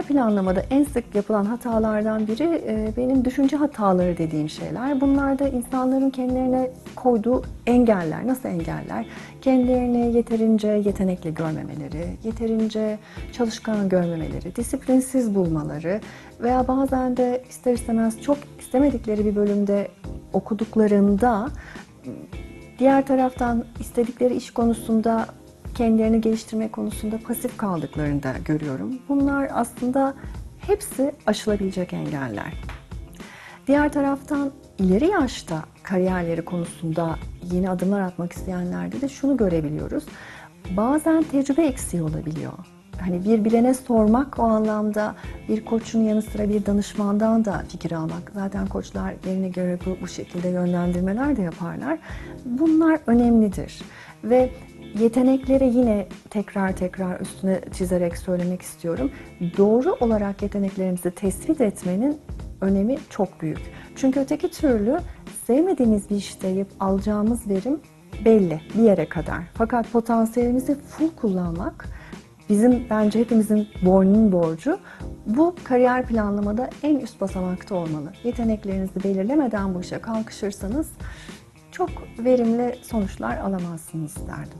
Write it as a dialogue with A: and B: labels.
A: Kariyer planlamada en sık yapılan hatalardan biri e, benim düşünce hataları dediğim şeyler. Bunlar da insanların kendilerine koyduğu engeller. Nasıl engeller? Kendilerini yeterince yetenekli görmemeleri, yeterince çalışkan görmemeleri, disiplinsiz bulmaları veya bazen de ister istemez çok istemedikleri bir bölümde okuduklarında diğer taraftan istedikleri iş konusunda kendilerini geliştirme konusunda pasif kaldıklarını da görüyorum. Bunlar aslında hepsi aşılabilecek engeller. Diğer taraftan ileri yaşta kariyerleri konusunda yeni adımlar atmak isteyenlerde de şunu görebiliyoruz. Bazen tecrübe eksiği olabiliyor. Hani bir bilene sormak o anlamda bir koçun yanı sıra bir danışmandan da fikir almak. Zaten koçlar yerine göre bu, bu şekilde yönlendirmeler de yaparlar. Bunlar önemlidir. Ve Yetenekleri yine tekrar tekrar üstüne çizerek söylemek istiyorum. Doğru olarak yeteneklerimizi tespit etmenin önemi çok büyük. Çünkü öteki türlü sevmediğimiz bir işte yap alacağımız verim belli bir yere kadar. Fakat potansiyelimizi full kullanmak bizim bence hepimizin boynunun borcu. Bu kariyer planlamada en üst basamakta olmalı. Yeteneklerinizi belirlemeden bu işe kalkışırsanız çok verimli sonuçlar alamazsınız derdim.